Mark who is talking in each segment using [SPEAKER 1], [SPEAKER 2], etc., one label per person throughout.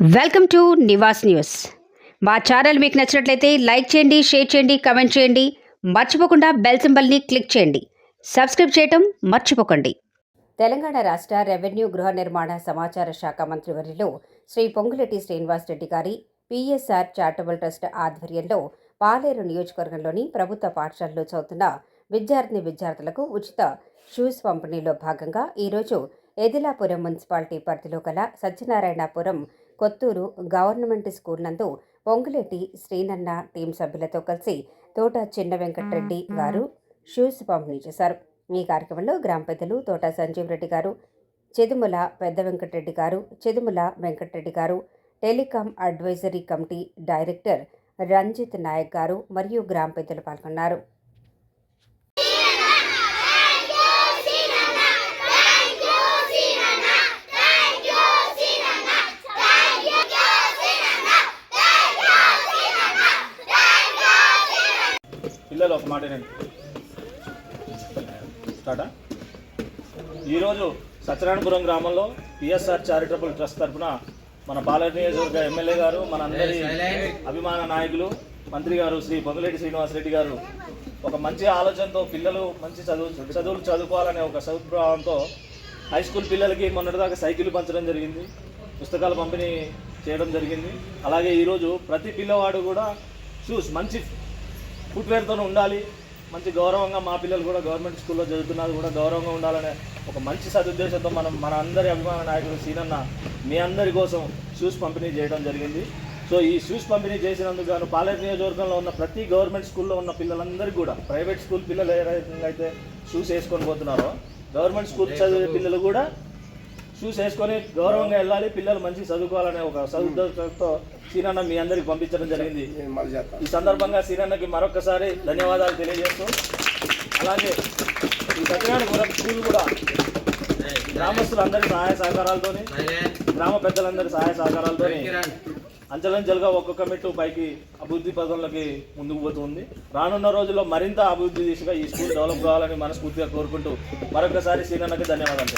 [SPEAKER 1] Welcome to Niwas news. మా channel మీకు నచ్చినట్లయితే లైక్ చేయండి షేర్ చేయండి కమెంట్ చేయండి. మర్చిపోకుండా బెల్ సింబల్ని క్లిక్ చేయండి. సబ్స్క్రైబ్ చేయటం మర్చిపోకండి. తెలంగాణ రాష్ట్ర రెవెన్యూ గృహ నిర్మాణ సమాచార శాఖ మంత్రివర్యులు శ్రీ పొంగులెట్టి శ్రీనివాసరెడ్డి గారి పిఎస్ఆర్ చారిటబుల్ ట్రస్ట్ ఆధ్వర్యంలో పాలేరు నియోజకవర్గంలోని ప్రభుత్వ పాఠశాలలో చదువుతున్న విద్యార్థిని విద్యార్థులకు ఉచిత షూస్ పంపిణీలో భాగంగా ఈరోజు ఎదిలాపురం మున్సిపాలిటీ పరిధిలో గల సత్యనారాయణపురం కొత్తూరు గవర్నమెంట్ స్కూల్ నందు పొంగులేటి శ్రీనన్న టీం సభ్యులతో కలిసి తోట చిన్న వెంకటరెడ్డి గారు షూస్ పంపిణీ చేశారు. ఈ కార్యక్రమంలో గ్రామ పెద్దలు తోట సంజీవ్ రెడ్డి గారు చెదుముల పెద్ద వెంకటరెడ్డి గారు చెదుముల వెంకటరెడ్డి గారు telecom advisory committee director Ranjith Nayak గారు మరియు గ్రామ పెద్దలు పాల్గొన్నారు.
[SPEAKER 2] పిల్లలు ఒక మాట వినండి. స్టార్టా? ఈరోజు సత్యనారాయణపురం గ్రామంలో పిఎస్ఆర్ చారిటబుల్ ట్రస్ట్ తరఫున మన పాలన నియోజకవర్గ ఎమ్మెల్యే గారు మన అందరి అభిమాన నాయకులు మంత్రి గారు శ్రీ పొంగులేటి శ్రీనివాసరెడ్డి గారు. ఒక మంచి ఆలోచనతో పిల్లలు మంచి చదువు చదువులు చదువుకోవాలనే ఒక సదుద్భావంతో హై స్కూల్ పిల్లలకి మొన్నటిదాకా సైకిల్ పంచడం జరిగింది పుస్తకాలు పంపిణీ చేయడం జరిగింది. అలాగే ఈరోజు ప్రతి పిల్లవాడు కూడా షూస్ మంచి ఫుట్వేర్తో ఉండాలి. మంచి గౌరవంగా మా పిల్లలు కూడా గవర్నమెంట్ స్కూల్లో చదువుతున్నారు కూడా గౌరవంగా ఉండాలనే ఒక మంచి సదుద్దేశంతో మనం మన అందరి అభిమాన నాయకుడు సీనన్న మీ అందరి కోసం షూస్ పంపిణీ చేయడం జరిగింది. సో ఈ షూస్ పంపిణీ చేసినందుకు గాను పాలేరు నియోజకవర్గంలో ఉన్న ప్రతి గవర్నమెంట్ స్కూల్లో ఉన్న పిల్లలందరికీ కూడా ప్రైవేట్ స్కూల్ పిల్లలు ఏ రకంగా అయితే షూస్ వేసుకొని పోతున్నారో గవర్నమెంట్ స్కూల్ చదివే పిల్లలు కూడా షూస్ వేసుకొని గౌరవంగా వెళ్ళాలి పిల్లలు మంచి చదువుకోవాలనే ఒక సదుద్దేశంతో సీనన్న మీ అందరికి పంపించడం జరిగింది. ఈ సందర్భంగా సీనన్నకి మరొకసారి ధన్యవాదాలు తెలియజేస్తూ అలాగే ఈ సత్యనారాయణ స్కూల్ కూడా గ్రామస్తులందరి సహాయ సహకారాలతోని గ్రామ పెద్దలందరి సహాయ సహకారాలతోని అంచెలంచెలుగా ఒక్కొక్క మెట్టు పైకి అభివృద్ధి పదంలోకి ముందుకు పోతుంది. రానున్న రోజుల్లో మరింత అభివృద్ధి దిశగా ఈ స్కూల్ డెవలప్ కావాలని మనస్ఫూర్తిగా కోరుకుంటూ మరొకసారి సీనన్నకి ధన్యవాదాలు.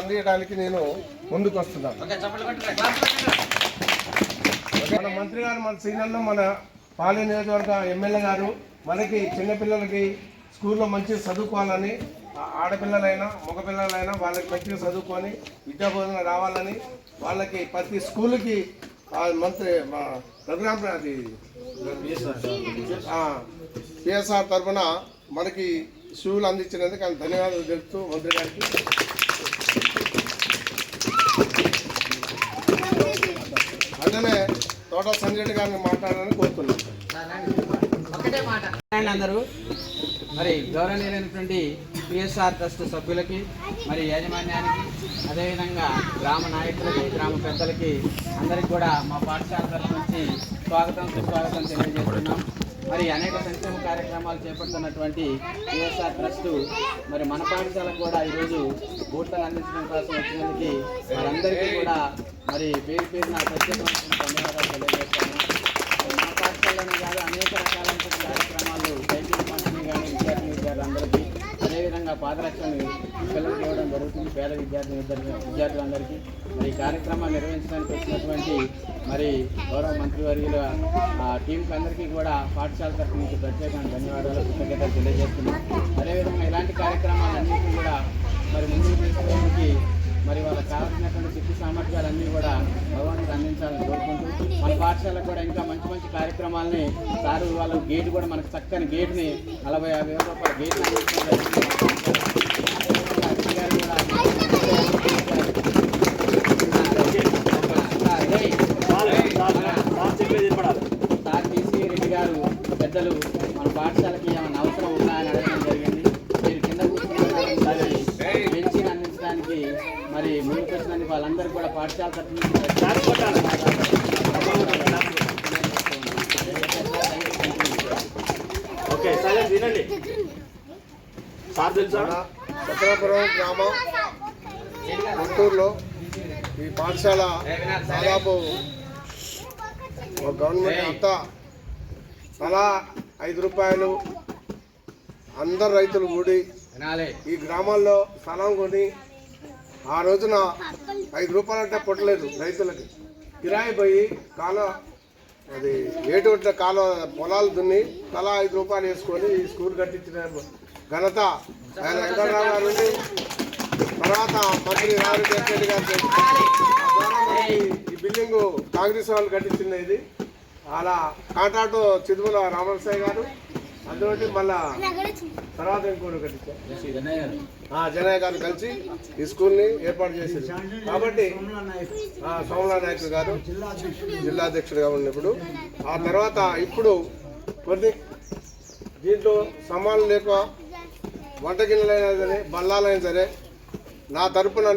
[SPEAKER 3] అందించడానికి నేను ముందుకు వస్తున్నాను. మన మంత్రి గారు మన సీనియర్లో మన పాలే నియోజకవర్గ ఎమ్మెల్యే గారు మనకి చిన్నపిల్లలకి స్కూల్లో మంచిగా చదువుకోవాలని ఆ ఆడపిల్లలైనా మగపిల్లలైనా వాళ్ళకి మంచిగా చదువుకొని విద్యాబోధన రావాలని వాళ్ళకి ప్రతి స్కూల్కి ఆ మంత్రి మా రఘురామ్ అది. పిఎస్ఆర్ తరఫున మనకి షూలు అందించినందుకు ఆయన ధన్యవాదాలు తెలుపుతూ మంత్రి గారికి. అట్లనే తోట సంజయ్ గారిని మాట్లాడాలని కోరుతున్నాను
[SPEAKER 4] అందరూ. మరి గౌరవనీయులైనటువంటి పిఎస్ఆర్ ట్రస్ట్ సభ్యులకి మరి యాజమాన్యానికి అదేవిధంగా గ్రామ నాయకులకి గ్రామ పెద్దలకి అందరికి కూడా మా పాఠశాల తరఫు నుంచి స్వాగతం సుస్వాగతం తెలియజేస్తున్నాం. మరి అనేక సంక్షేమ కార్యక్రమాలు చేపడుతున్నటువంటి పిఎస్ఆర్ ట్రస్ట్ మరి మన పాఠశాలకు కూడా ఈరోజు బూట్లను అందించడం కోసం వచ్చినందుకు మరందరికీ కూడా మరి పేరు పేరున ప్రత్యేకమైన ధన్యవాదాలు తెలియజేస్తాను మా పాఠశాలలోనే కాదు అనేక రకాలైన కార్యక్రమాలు సైకిల్ పంపిణీ కానీ విద్యార్థి విద్యార్థులందరికీ అదేవిధంగా పాదరక్షణ ఇవ్వడం జరుగుతుంది. పేద విద్యార్థి విద్యార్థులందరికీ మరి ఈ కార్యక్రమాన్ని నిర్వహించడానికి వచ్చినటువంటి మరి గౌరవ మంత్రివర్యుల ఆ టీంకి అందరికీ కూడా పాఠశాల తరఫు నుంచి ప్రత్యేకమైన ధన్యవాదాలు కృతజ్ఞతలు తెలియజేస్తున్నాం. అదేవిధంగా ఇలాంటి కార్యక్రమాలన్నింటినీ కూడా మరి ముందుకు తీసుకోవడానికి మరి వాళ్ళకి కావాల్సినటువంటి శక్తి సామర్థ్యాలన్నీ కూడా మన పాఠశాలకు కూడా ఇంకా మంచి మంచి కార్యక్రమాలని సారు వాళ్ళ గేట్ కూడా మనకు చక్కని గేట్ని నలభై యాభై వేల రూపాయల గేట్ని కూడా
[SPEAKER 2] సార్ చెప్పేది
[SPEAKER 4] టీసీ రెడ్డి గారు పెద్దలు మన పాఠశాలకి ఏమైనా అవసరం ఉన్నాయని అడగడం జరిగింది. మీరు కింద కూర్చున్నటువంటి బెంచిని అందించడానికి మరి ముందుకు వచ్చినందుకు వాళ్ళందరూ కూడా పాఠశాల తరఫు
[SPEAKER 2] ఓకే వినండి. సార్ తెలుసా?
[SPEAKER 3] గ్రామం గుంటూరులో ఈ పాఠశాల దాదాపు ఒక గవర్నమెంట్ అంతా తలా ఐదు రూపాయలు అందరు రైతులు కూడి ఈ గ్రామాల్లో స్థలం కొని ఆ రోజున ఐదు రూపాయలు అంటే పుట్టలేదు రైతులకి. కిరాయి పోయి అది ఏటువంటి కాలువ పొలాలు దున్ని తలా ఐదు రూపాయలు వేసుకొని ఈ స్కూల్ కట్టించిన ఘనత. ఆయన వెంకటరావు గారు తర్వాత మంత్రి రామిరెడ్డి రెడ్డి గారు ఈ బిల్డింగ్ కాంగ్రెస్ వాళ్ళు కట్టించింది ఇది. అలా కాంట్రాక్టు చిదుమల రామసాయి గారు అందులో మళ్ళా తర్వాత ఇంకోటి కట్టించారు ఆ, జనయ్య గారు కలిసి ఈ స్కూల్ని ఏర్పాటు చేశారు. కాబట్టి ఆ, సోమలా నాయకులు గారు జిల్లా అధ్యక్షుడిగా ఉన్నప్పుడు ఆ తర్వాత ఇప్పుడు కొన్ని దీంట్లో సమానం లేక వంట గిన్నెలైనా సరే బల్లాలైనా సరే నా తరపున